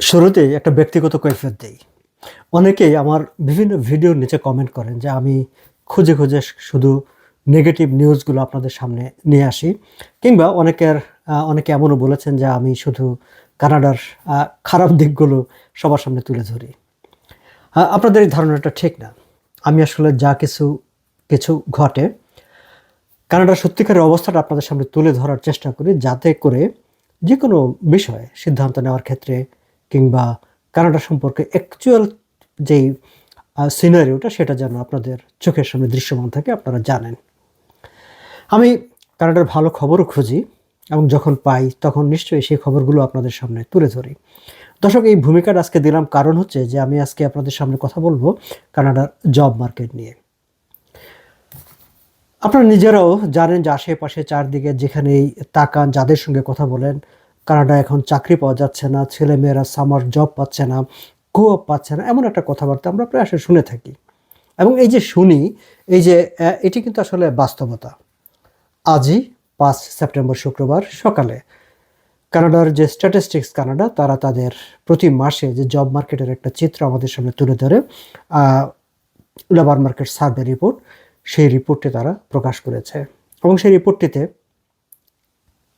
শুরুতেই একটা ব্যক্তিগত কৈফিয়ত দেই। অনেকেই আমার বিভিন্ন ভিডিওর নিচে কমেন্ট করেন যে আমি খুঁজে খুঁজে শুধু নেগেটিভ নিউজগুলো আপনাদের সামনে নিয়ে আসি। কিংবা অনেকের অনেকে এমনও বলেছেন যে আমি শুধু কানাডার খারাপ দিকগুলো সবার সামনে তুলে ধরি। আপনাদের এই ধারণাটা ঠিক না। আমি আসলে যা কিছু কিছু ঘটে, কানাডার সত্যিকারের অবস্থাটা আপনাদের সামনে তুলে ধরার চেষ্টা করি যাতে করে যে কোনো বিষয়ে সিদ্ধান্ত নেওয়ার ক্ষেত্রে কিংবা কানাডা সম্পর্কে অ্যাকচুয়াল যেই সিনারিওটা সেটা যেন আপনাদের চোখের সামনে দৃশ্যমান থাকে, আপনারা জানেন। আমি কানাডার ভালো খবরও খুঁজি এবং যখন পাই, তখন নিশ্চয়ই সেই খবরগুলো আপনাদের সামনে তুলে ধরি। দর্শক, এই ভূমিকাটা আজকে দিলাম কারণ হচ্ছে যে, আমি আজকে আপনাদের সামনে কথা বলব কানাডার জব মার্কেট নিয়ে। আপনারা নিজেরাও জানেন যে আশেপাশে চারদিকে যেখানেই তাকান, যাদের সঙ্গে কথা বলেন, কানাডা এখন চাকরি পাওয়া যাচ্ছে না, ছেলেমেয়েরা সামার জব পাচ্ছে না কো পাচ্ছে না, এমন একটা কথাবার্তা আমরা প্রায় আসলে শুনে থাকি। এবং এই যে শুনি, এই যে এটি কিন্তু আসলে বাস্তবতা। আজই পাঁচ সেপ্টেম্বর শুক্রবার সকালে কানাডার যে স্ট্যাটিস্টিক্স কানাডা, তারা তাদের প্রতি মাসে যে জব মার্কেটের একটা চিত্র আমাদের সামনে তুলে ধরে লেবার মার্কেট সার্ভে রিপোর্ট সেই রিপোর্টটি তারা প্রকাশ করেছে। এবং সেই রিপোর্টটিতে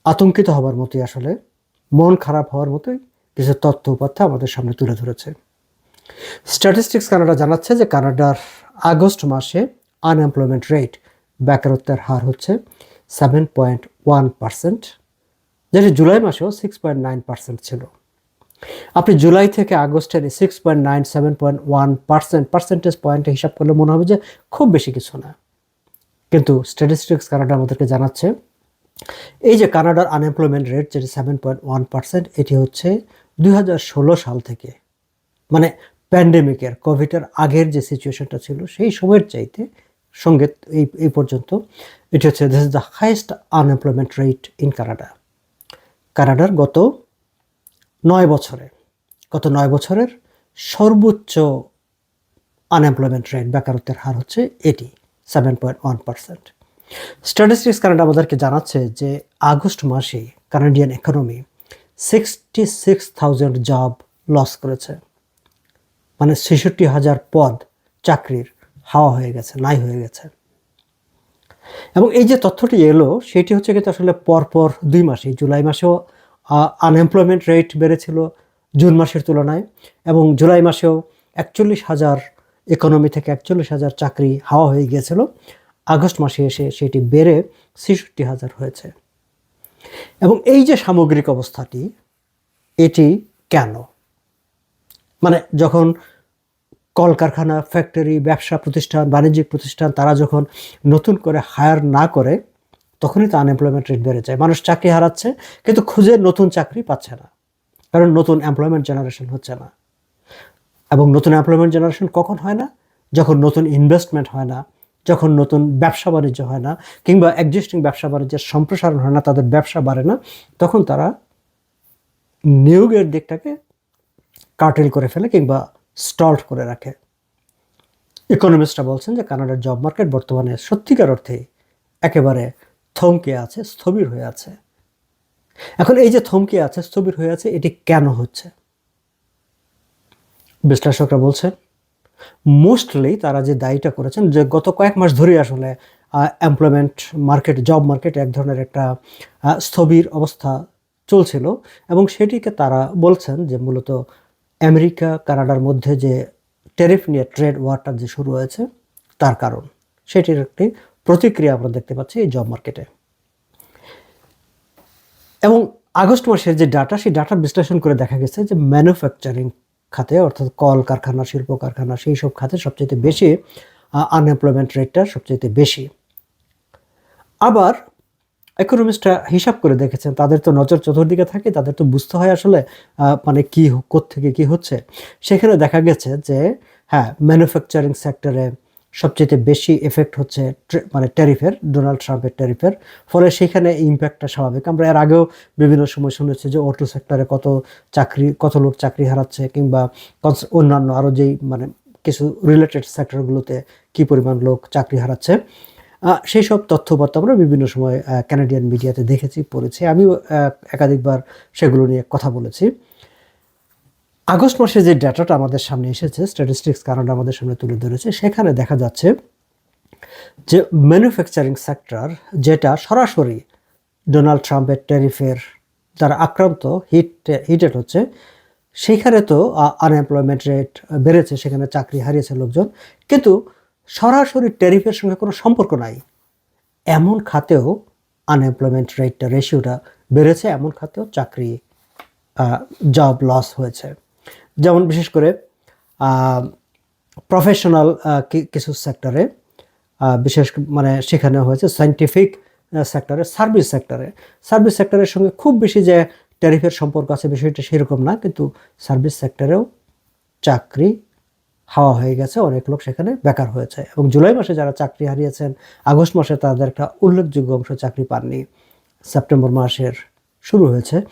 আতঙ্কিত হবার মতোই আসলে, মন খারাপ হওয়ার মতোই কিছু তথ্য উপাত্য আমাদের সামনে তুলে ধরেছে। স্ট্যাটিস্টিক্স কানাডা জানাচ্ছে যে কানাডার আগস্ট মাসে আনএমপ্লয়মেন্ট রেট বেকারত্বের হার হচ্ছে সেভেন পয়েন্ট ওয়ান পার্সেন্ট যেটি জুলাই মাসেও সিক্স পয়েন্ট নাইন পার্সেন্ট ছিল। আপনি জুলাই থেকে আগস্টের six point nine seven point one percent percentage পয়েন্টে হিসাব করলে মনে হবে যে খুব বেশি কিছু না। কিন্তু স্ট্যাটিস্টিক্স কানাডা আমাদেরকে জানাচ্ছে, এই যে কানাডার আনএমপ্লয়মেন্ট রেট যেটি সেভেন পয়েন্ট ওয়ান পার্সেন্ট এটি হচ্ছে দুই হাজার ষোলো সাল থেকে। মানে প্যান্ডেমিকের কোভিডের আগের যে সিচুয়েশনটা ছিল, সেই সময়ের চাইতে সঙ্গে এই এই পর্যন্ত, এটি হচ্ছে this is the highest unemployment rate in Canada কানাডার গত নয় বছরে গত নয় বছরের সর্বোচ্চ আনএমপ্লয়মেন্ট রেট বেকারত্বের হার হচ্ছে এটি seven point one percent statistics Canada আমাদেরকে জানাচ্ছে যে আগস্ট মাসে Canadian economy sixty six thousand job loss করেছে। মানে ছেষট্টি হাজার পদ চাকরির হাওয়া হয়ে গেছে, নাই হয়ে গেছে। এবং এই যে তথ্যটি এলো, সেটি হচ্ছে কিন্তু আসলে পরপর দুই মাসে জুলাই মাসেও আনএমপ্লয়মেন্ট রেট বেড়েছিল জুন মাসের তুলনায় এবং জুলাই মাসেও একচল্লিশ হাজার ইকোনমি থেকে একচল্লিশ হাজার চাকরি হাওয়া হয়ে গিয়েছিল। আগস্ট মাসে এসে সেটি বেড়ে ছেষট্টি হাজার হয়েছে। এবং এই যে সামগ্রিক অবস্থাটি, এটি কেন? মানে যখন কলকারখানা ফ্যাক্টরি ব্যবসা প্রতিষ্ঠান, বাণিজ্যিক প্রতিষ্ঠান, তারা যখন নতুন করে হায়ার না করে তখনই তো আনএমপ্লয়মেন্ট রেট বেড়ে যায়। মানুষ চাকরি হারাচ্ছে, কিন্তু খুঁজে নতুন চাকরি পাচ্ছে না। কারণ নতুন এমপ্লয়মেন্ট জেনারেশন হচ্ছে না। এবং নতুন এমপ্লয়মেন্ট জেনারেশন কখন হয় না? যখন নতুন ইনভেস্টমেন্ট হয় না, যখন নতুন ব্যবসা বাণিজ্য হয় না, কিংবা এক্সিস্টিং ব্যবসা বাণিজ্যের সম্প্রসারণ হয় না, তাদের ব্যবসা বাড়ে না, তখন তারা নিয়োগের দিকটাকে কার্টেল করে ফেলে কিংবা স্টল্ট করে রাখে। ইকোনমিস্টরা বলছেন যে কানাডার জব মার্কেট বর্তমানে সত্যিকার অর্থে একেবারে থমকে আছে, স্থবির হয়ে আছে। এখন এই যে থমকে আছে, স্থবির হয়ে আছে, এটি কেন হচ্ছে? বিশ্লেষকরা বলছেন মোস্টলি তারা যে দায়ীটা করেছেন, যে গত কয়েক মাস ধরে আসলে এমপ্লয়মেন্ট মার্কেট জব মার্কেট এক ধরনের একটা স্থবির অবস্থা চলছিল এবং সেটিকে তারা বলছেন যে মূলত আমেরিকা, কানাডার মধ্যে যে টেরিফ নিয়ে ট্রেড ওয়ারটা যে শুরু হয়েছে, তার কারণ। সেটির একটি প্রতিক্রিয়া আমরা দেখতে পাচ্ছি এই জব মার্কেটে এবং আগস্ট মাসের যে ডাটা সেই ডাটা বিশ্লেষণ করে দেখা গেছে যে ম্যানুফ্যাকচারিং খাতে, অর্থাৎ কল, কারখানা, শিল্প, কারখানা, সেই সব খাতে সবচেয়ে বেশি আনএমপ্লয়মেন্ট রেটটা সবচেয়ে বেশি। আবার ইকোনমিস্টরা হিসাব করে দেখেছেন, তাদের তো নজর চতুর্দিকে থাকে, তাদের তো বুঝতে হয় আসলে মানে কি থেকে কি হচ্ছে। সেখানে দেখা গেছে যে হ্যাঁ ম্যানুফ্যাকচারিং সেক্টরে সবচেয়ে বেশি এফেক্ট হচ্ছে মানে ট্যারিফের ডোনাল্ড ট্রাম্পের ট্যারিফের ফলে সেখানে ইম্প্যাক্টটা স্বাভাবিক। আমরা এর আগেও বিভিন্ন সময় শুনেছি যে অটো সেক্টরে কত চাকরি, কত লোক চাকরি হারাচ্ছে কিংবা অন্যান্য আরও যেই মানে কিছু রিলেটেড সেক্টরগুলোতে কি পরিমাণ লোক চাকরি হারাচ্ছে। সেই সব তথ্যপত্র আমরা বিভিন্ন সময় কানাডিয়ান মিডিয়াতে দেখেছি, পড়েছি। আমিও একাধিকবার সেগুলো নিয়ে কথা বলেছি। আগস্ট মাসে যে ডাটাটা আমাদের সামনে এসেছে স্ট্যাটিস্টিক্স কানাডা আমাদের সামনে তুলে ধরেছে, সেখানে দেখা যাচ্ছে যে ম্যানুফ্যাকচারিং সেক্টর যেটা সরাসরি ডোনাল্ড ট্রাম্পের ট্যারিফের দ্বারা আক্রান্ত হিট হিটেড হচ্ছে, সেখানে তো আনএমপ্লয়মেন্ট রেট বেড়েছে, সেখানে চাকরি হারিয়েছে লোকজন, কিন্তু সরাসরি ট্যারিফের সঙ্গে কোনো সম্পর্ক নাই। এমন খাতেও আনএমপ্লয়মেন্ট রেটটা রেশিওটা বেড়েছে, এমন খাতেও চাকরি জব লস হয়েছে। যেমন বিশেষ করে প্রফেশনাল কিছু সেক্টরে বিশেষ মানে সেখানে হয়েছে সাইন্টিফিক সেক্টরে সার্ভিস সেক্টরে সার্ভিস সেক্টরের সঙ্গে খুব বেশি যে ট্যারিফের সম্পর্ক আছে বিষয়টা সেরকম না, কিন্তু সার্ভিস সেক্টরেও চাকরি হাওয়া হয়ে গেছে, অনেক লোক সেখানে বেকার হয়েছে। এবং জুলাই মাসে যারা চাকরি হারিয়েছেন, আগস্ট মাসে তাদের একটা উল্লেখযোগ্য অংশ চাকরি পাননি। সেপ্টেম্বর মাসের শুরু হয়েছে।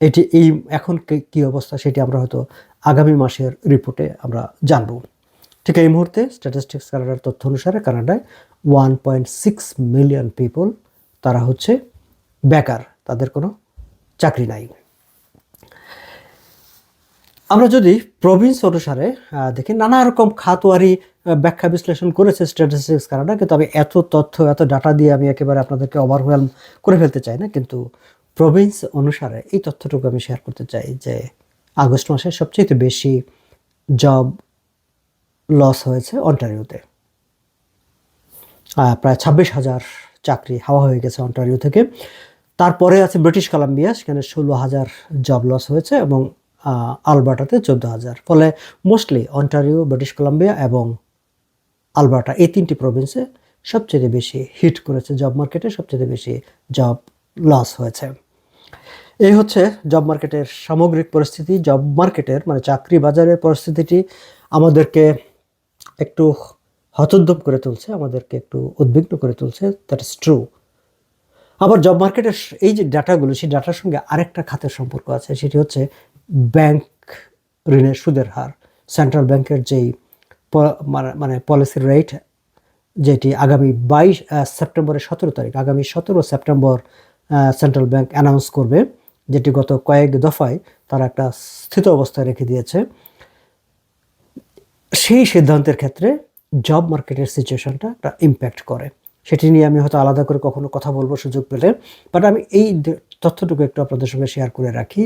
এটি, এই এখন কি- কি অবস্থা সেটি আমরা হয়তো আগামী মাসের রিপোর্টে আমরা জানব। ঠিক এই মুহূর্তে স্ট্যাটিস্টিক্স কানাডার তথ্য অনুসারে কানাডায় one point six million people তারা হচ্ছে বেকার, তাদের কোনো চাকরি নাই। আমরা যদি প্রভিন্স অনুসারে দেখি, নানা রকম খাতোয়ারি ব্যাখ্যা বিশ্লেষণ করেছে স্ট্যাটিস্টিক্স কানাডা কিন্তু আমি এত তথ্য, এত ডাটা দিয়ে আমি একেবারে আপনাদেরকে ওভারওয়েলম করে ফেলতে চাই না, কিন্তু প্রভিন্স অনুসারে এই তথ্যটুকু আমি শেয়ার করতে চাই যে আগস্ট মাসে সবচেয়ে বেশি জব লস হয়েছে অন্টারিওতে প্রায় ছাব্বিশ হাজার চাকরি হাওয়া হয়ে গেছে অন্টারিও থেকে। তারপরে আছে ব্রিটিশ কলাম্বিয়া সেখানে ষোলো হাজার জব লস হয়েছে এবং আলবার্টাতে চোদ্দ হাজার। ফলে মোস্টলি অন্টারিও ব্রিটিশ কলাম্বিয়া এবং আলবার্টা এই তিনটি প্রভিন্সে সবচেয়ে বেশি হিট করেছে জব মার্কেটে সবচেয়ে বেশি জব লস হয়েছে। এই হচ্ছে জব মার্কেটের সামগ্রিক পরিস্থিতি। জব মার্কেটের মানে চাকরি বাজারের পরিস্থিতিটি আমাদেরকে একটু হতোদ্যম করে তুলছে, আমাদেরকে একটু উদ্বিগ্ন করে তুলছে দ্যাট ইজ ট্রু আবার জব মার্কেটের এই যে ডাটাগুলো, সেই ডাটার সঙ্গে আরেকটা খাতের সম্পর্ক আছে, সেটি হচ্ছে ব্যাংক ঋণের সুদের হার। সেন্ট্রাল ব্যাংকের যেই মানে- মানে পলিসির রেট যেটি আগামী বাইশ সেপ্টেম্বরের সতেরো তারিখ, আগামী সতেরো সেপ্টেম্বর সেন্ট্রাল ব্যাংক অ্যানাউন্স করবে যেটি গত কয়েক দফায় তারা একটা স্থিত অবস্থায় রেখে দিয়েছে, সেই সিদ্ধান্তের ক্ষেত্রে জব মার্কেটের সিচুয়েশনটা একটা ইম্প্যাক্ট করে। সেটি নিয়ে আমি হয়তো আলাদা করে কখনো কথা বলব সুযোগ পেলে বাট আমি এই তথ্যটুকু একটু আপনাদের সঙ্গে শেয়ার করে রাখি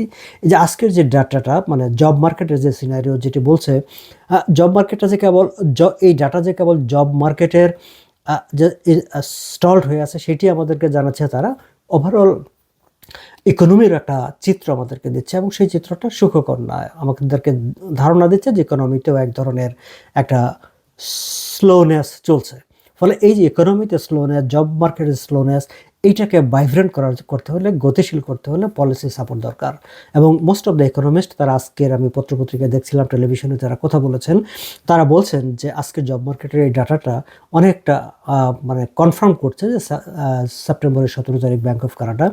যে আজকের যে ডাটাটা মানে জব মার্কেটের যে সিনারিও যেটি বলছে জব মার্কেটটা যে কেবল এই ডাটা যে কেবল জব মার্কেটের যে স্টলড হয়ে আছে, সেটি আমাদেরকে জানাচ্ছে তারা ওভারঅল ইকোনমির একটা চিত্র আমাদেরকে দিচ্ছে এবং সেই চিত্রটা সুখকর নয় আমাদেরকে ধারণা দিচ্ছে যে ইকোনমিতেও এক ধরনের একটা স্লোনেস চলছে। ফলে এই যে ইকোনমিতে স্লোনেস জব মার্কেটের স্লোনেস এইটাকে ভাইব্রেন্ট করার করতে হলে, গতিশীল করতে হলে পলিসি সাপোর্ট দরকার। এবং মোস্ট অফ দ্য ইকোনমিস্ট তারা আজকের আমি পত্রপত্রিকায় দেখছিলাম টেলিভিশনে তারা কথা বলেছেন। তারা বলছেন যে আজকের জব মার্কেটের এই ডাটাটা অনেকটা মানে কনফার্ম করছে যে সেপ্টেম্বরের সতেরো তারিখ bank of Canada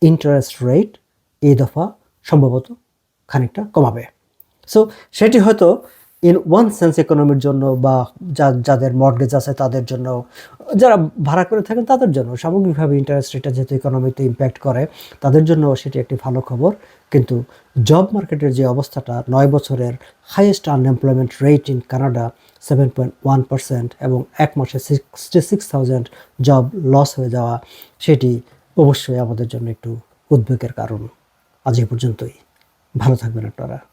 interest rate এই দফা সম্ভবত খানিকটা কমাবে। সো সেটি হয়তো ইন ওয়ান সেন্স ইকোনমির জন্য বা যা- যাদের মর্গেজ আছে তাদের জন্য, যারা ভাড়া করে থাকেন তাদের জন্য সামগ্রিকভাবে ইন্টারেস্ট রেটটা যেহেতু ইকোনমিতে ইম্প্যাক্ট করে, তাদের জন্য সেটি একটি ভালো খবর। কিন্তু জব মার্কেটের যে অবস্থাটা, নয় বছরের highest unemployment rate in Canada seven point one percent এবং এক মাসে sixty six thousand job loss হয়ে যাওয়া, সেটি অবশ্যই আমাদের জন্য একটু উদ্বেগের কারণ আজ এ পর্যন্তই। ভালো থাকবেন আপনারা।